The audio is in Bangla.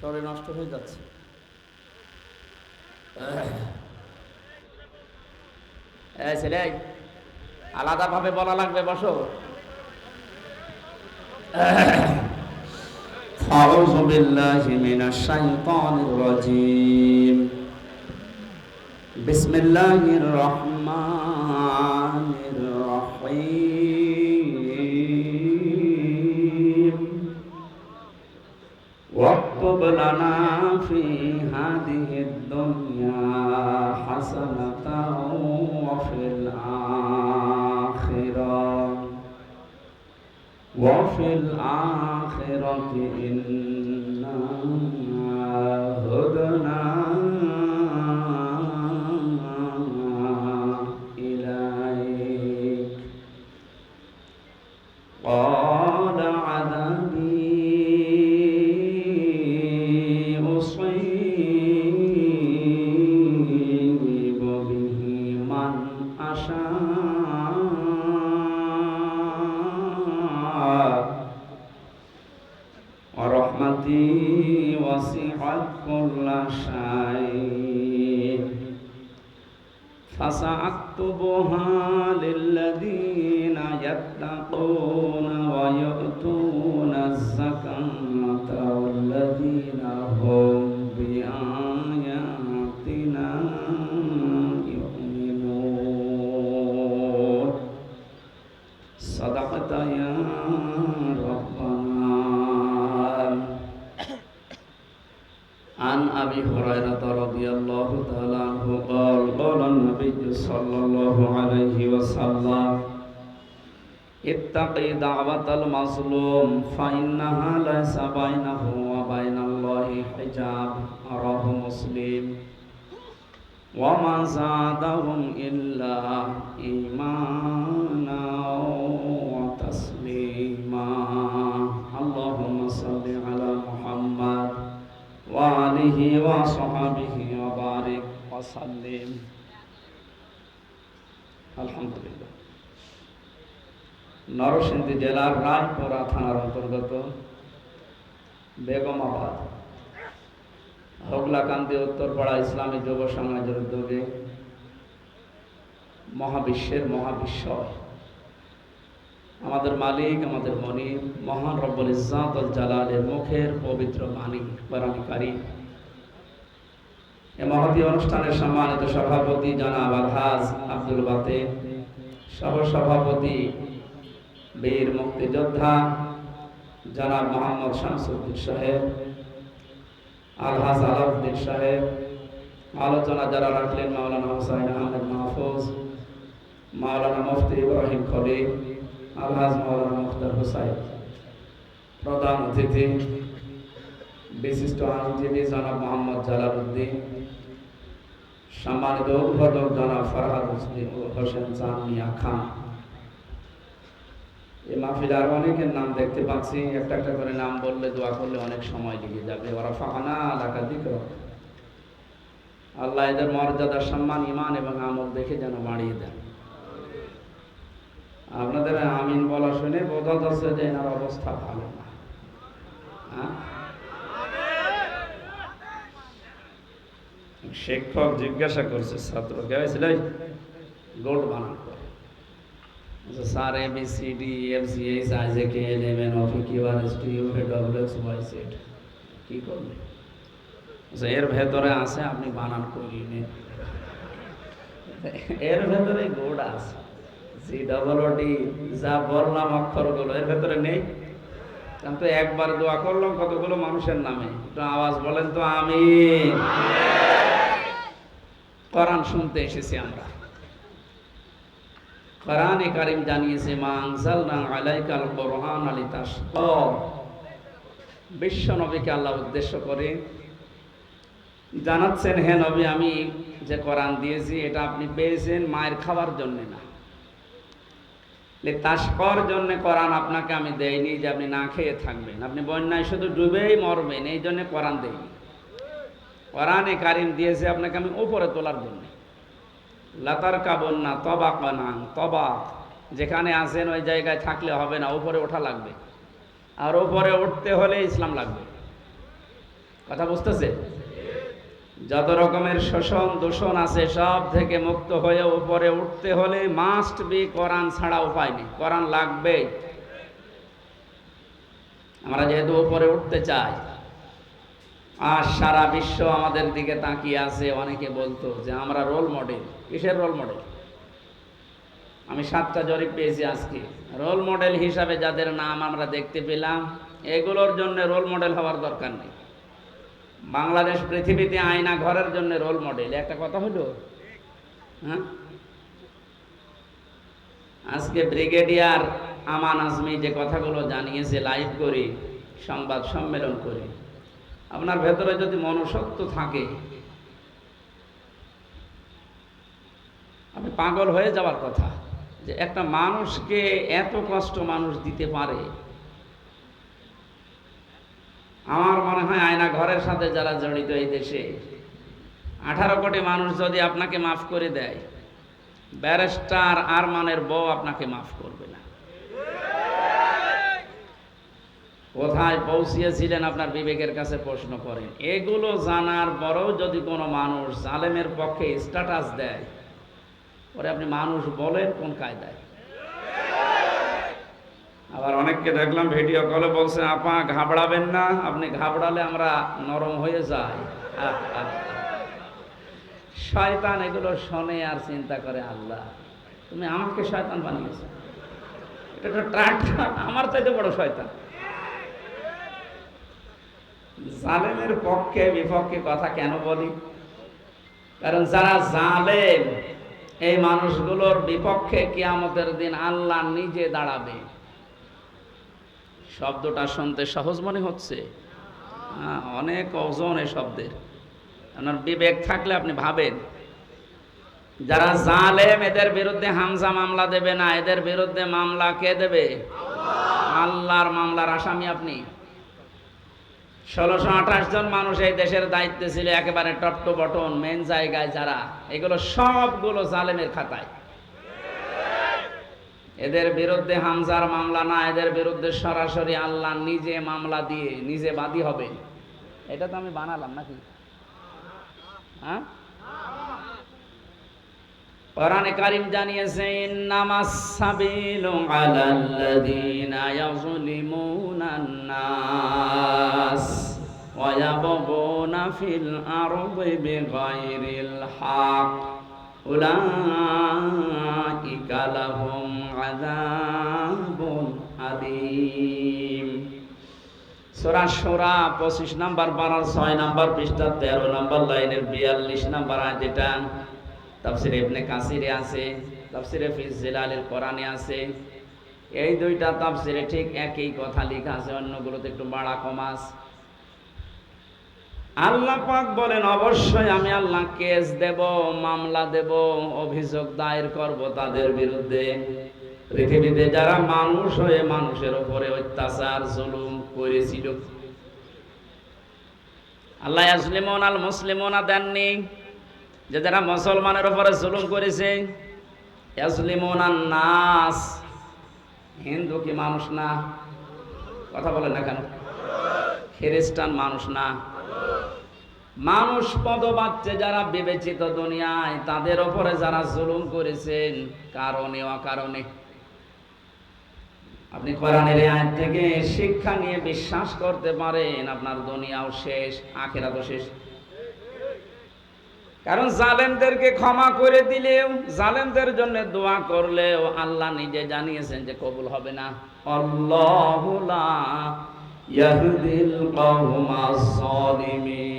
শরীর নষ্ট হয়ে যাচ্ছে এই ছেলে আলাদাভাবে বলা লাগবে বসো أعوذ بالله من الشيطان الرجيم بسم الله الرحمن الرحيم واكتب لنا في هذه الدنيا حسنة وفي الآخرة. وفي الآخرة إنا كل شيء فسأكتبها للذين يتقون عن أبي هريرة رضي الله تعالى عنه قال قال النبي صلى الله عليه وسلم اتقي دعوة المظلوم فإنها ليس بينه وبين الله حجاب رواه مسلم وما زادهم إلا إيمانا وآله وصحبه وبارك وسلم الحمد لله নরসিংদী জেলার রায়পুরা থানার অন্তর্গত বেগমাবাদ হগলাকান্দি উত্তরপাড়া ইসলামী যুব সমাজের উদ্যোগে মহাবিশ্বের মহাবিশ্বয় আমাদের মালিক আমাদের মনি মহান রব্বুল ইজাত জালালের মুখের পবিত্র বাণী বারানিকারী এ মহতী অনুষ্ঠানের সম্মানিত সভাপতি জনাব আলহাজ আব্দুল বাতে সহ সভাপতি বীর মুক্তিযোদ্ধা জনাব মোহাম্মদ শামসুদ্দিন সাহেব, আলহাজ আলাউদ্দিন সাহেব, আলোচনা যারা রাখলেন মাওলানা হুসাইন আহমেদ মাহফুজ, মাওলানা মুফতি ইব্রাহিম খলিল, আলহাজ মাওলানা মুখতার হুসাইন। প্রধান অতিথি বিশিষ্ট আইনজীবী জনাব মোহাম্মদ জালালউদ্দিন, সম্মানিত উদ্বোধক জনাব ফরহাদ হোসেন চান মিয়া খান। এই মাহফিলে আরও অনেকের নাম দেখতে পাচ্ছি। একটা একটা করে নাম বললে দোয়া করলে অনেক সময় লেগে যাবে। ওরা ফাহানা এলাকা দিক আল্লাহ এদের মর্যাদা, সম্মান, ইমান এবং আমল দেখে যেন বাড়িয়ে দেন। আপনাদের আমিন বলা শুনে বোঝা যাচ্ছে যে এনার অবস্থা ভালো না। হ্যাঁ? শিক্ষক জিজ্ঞাসা করছে ছাত্রকে হয়েছিল? গোল্ড বানান বলছে, sir A B C D F C H I J K L M N O P Q R S T U W X Y Z কি করবে? এর ভেতরে আছে আপনি বানান করিয়ে নিন। এর ভেতরে গোড় আছে। সি ডবল ওটি যা বললাম অক্ষরগুলো এর ভেতরে নেই। কিন্তু একবার দোয়া করলাম কতগুলো মানুষের নামে। একটু আওয়াজ বলেন তো আমি কোরআন শুনতে এসেছি আমরা। কোরআনে কারিম জানিয়েছে, মা আনজালনা আলাইকাল কোরআন আলি তাশকা বিশ্ব নবীকে আল্লাহ উদ্দেশ্য করে জানাচ্ছেন, হে নবী, আমি যে কোরআন দিয়েছি, এটা আপনি পেয়েছেন মায়ের খাবার জন্য না। তাস্কর জন্য কোরআন আপনাকে আমি দেয়নি যে আপনি না খেয়ে থাকবেন। আপনি বন্যায় শুধু ডুবেই মরবেন, এই জন্য কোরআন দেইনি। কোরআনে কারিম দিয়েছে আপনাকে আমি উপরে তোলার জন্য। লাতার কাবন না তবা কানান তবা যেখানে আছেন ওই জায়গায় থাকলে হবে না, উপরে ওঠা লাগবে। আর উপরে উঠতে হলে ইসলাম লাগবে। কথা বুঝতেছে? যত রকমের শোষণ, দূষণ আছে, সব থেকে মুক্ত হয়ে উপরে উঠতে হলে মাস্ট বি কোরআন ছাড়া উপায় নেই। কোরআন লাগবেই। আমরা যেহেতু উপরে উঠতে চাই আর সারা বিশ্ব আমাদের দিকে তাকিয়ে আছে, অনেকে বলতো যে আমরা রোল মডেল কিসের রোল মডেল আমি সাতটা জরিপ পেয়েছি আজকে। রোল মডেল হিসাবে যাদের নাম আমরা দেখতে পেলাম, এগুলোর জন্য রোল মডেল হওয়ার দরকার নেই। বাংলাদেশ পৃথিবীতে আয়না ঘরের জন্য রোল মডেল একটা কথা হলো? হ্যাঁ? আজকে ব্রিগেডিয়ার আমান আজমি যে কথাগুলো জানিয়েছে লাইভ করে, সংবাদ সম্মেলন করে। আপনার ভেতরে যদি মনুষ্যত্ব থাকে আপনি পাগল হয়ে যাওয়ার কথা যে একটা মানুষকে এত কষ্ট মানুষ দিতে পারে। আমার মনে হয় আয়না ঘরের সাথে যারা জড়িত এই দেশে, আঠারো কোটি মানুষ যদি আপনাকে মাফ করে দেয়, ব্যারিস্টার আর মানের বউ আপনাকে মাফ করবে না। কোথায় পৌঁছিয়েছিলেন আপনার বিবেকের কাছে প্রশ্ন করেন। এগুলো জানার পরেও যদি কোনো মানুষ জালেমের পক্ষে স্ট্যাটাস দেয়, পরে আপনি মানুষ বলেন কোন কায়দায়। আবার অনেককে দেখলাম ভিডিও কলে বলছেন আপা, ঘাবড়াবেন না, আপনি ঘাবড়ালে আমরা নরম হয়ে যাই। শয়তান এগুলো শোনে আর চিন্তা করে, আল্লাহ, তুমি আমাকে শয়তান বানিয়েছো। এটা তো ট্রাক্টর আমার চাইতে বড় শয়তান। জালেমের পক্ষে বিপক্ষে কথা কেন বলি? কারণ যারা জালেম, এই মানুষগুলোর বিপক্ষে কিয়ামতের দিন আল্লাহ নিজে দাঁড়াবে। শব্দটা শুনতে সহজ মনে হচ্ছে। অনেক ওজন এই শব্দের। আপনার বিবেক থাকলে আপনি ভাবেন। যারা জালেম, এদের বিরুদ্ধে হামজা মামলা দেবে না। এদের বিরুদ্ধে মামলা কে দেবে? আল্লাহর মামলার আসামি আপনি। ষোলোশো আঠাশ জন মানুষ এই দেশের দায়িত্বে ছিল, একেবারে টপ টু বটন মেন জায়গায় যারা। এগুলো সবগুলো জালেমের খাতায়। এদের বিরুদ্ধে হামজার মামলা না, এদের বিরুদ্ধে সরাসরি আল্লাহ নিজে মামলা দিয়ে নিজে বাদী হবে। এটা তো আমি বানালাম নাকি? হ্যাঁ? কোরআনে কারিম জানিয়েছে, ইন্নামাস সাবিলু আলাল্লাযীনা ইয়াযলিমুনান নাস ওয়া ইয়াবগুনা ফিল আরদি বিগাইরিল হক। উলাইকা লাহুম আযাবুন আলীম। সূরা শুরা 25 নাম্বার পারার 6 নাম্বার পৃষ্ঠা 13 নাম্বার লাইনের 42 নাম্বার আয়াত এটা তাফসিরে ইবনে কাসিরে আছে, তাফসিরে ফিজ জিলালের কোরআনে আছে। এই দুইটা তাফসিরে ঠিক একই কথা লেখা আছে, অন্যগুলোতে একটু বাড়া কমাস আল্লাহ পাক বলেন, অবশ্যই আমি আল্লাহ কেস দেব, মামলা দেব, অভিযোগ দায়ের করব তাদের বিরুদ্ধে। পৃথিবীতে যারা মানুষ হয়ে মানুষের উপরে অত্যাচার, জুলুম করেছিল। আল্লাহ আসলিমন আল মুসলিমনা দেননি। যে যারা মুসলমানের উপরে জুলুম করেছে নাস। হিন্দু কি মানুষ না? কথা বলেন না কেন? খ্রিস্টান মানুষ না? মানুষ পদবাচ্চে যারা বিবেচিত দুনিয়ায়, তাদের ওপরে যারা জুলুম করেছেন, কারণে অকারণে। আপনি কোরআনের আয়াত থেকে শিক্ষা নিয়ে বিশ্বাস করতে পারেন, আপনার দুনিয়াও শেষ, আখেরাতও শেষ। কারণ জালেমদেরকে ক্ষমা করে দিলেও, জালেমদের জন্য দোয়া করলেও আল্লাহ নিজে জানিয়েছেন যে কবুল হবে না। অল্লাহুলা ইয়াহুদিল কওমাস সালিমিন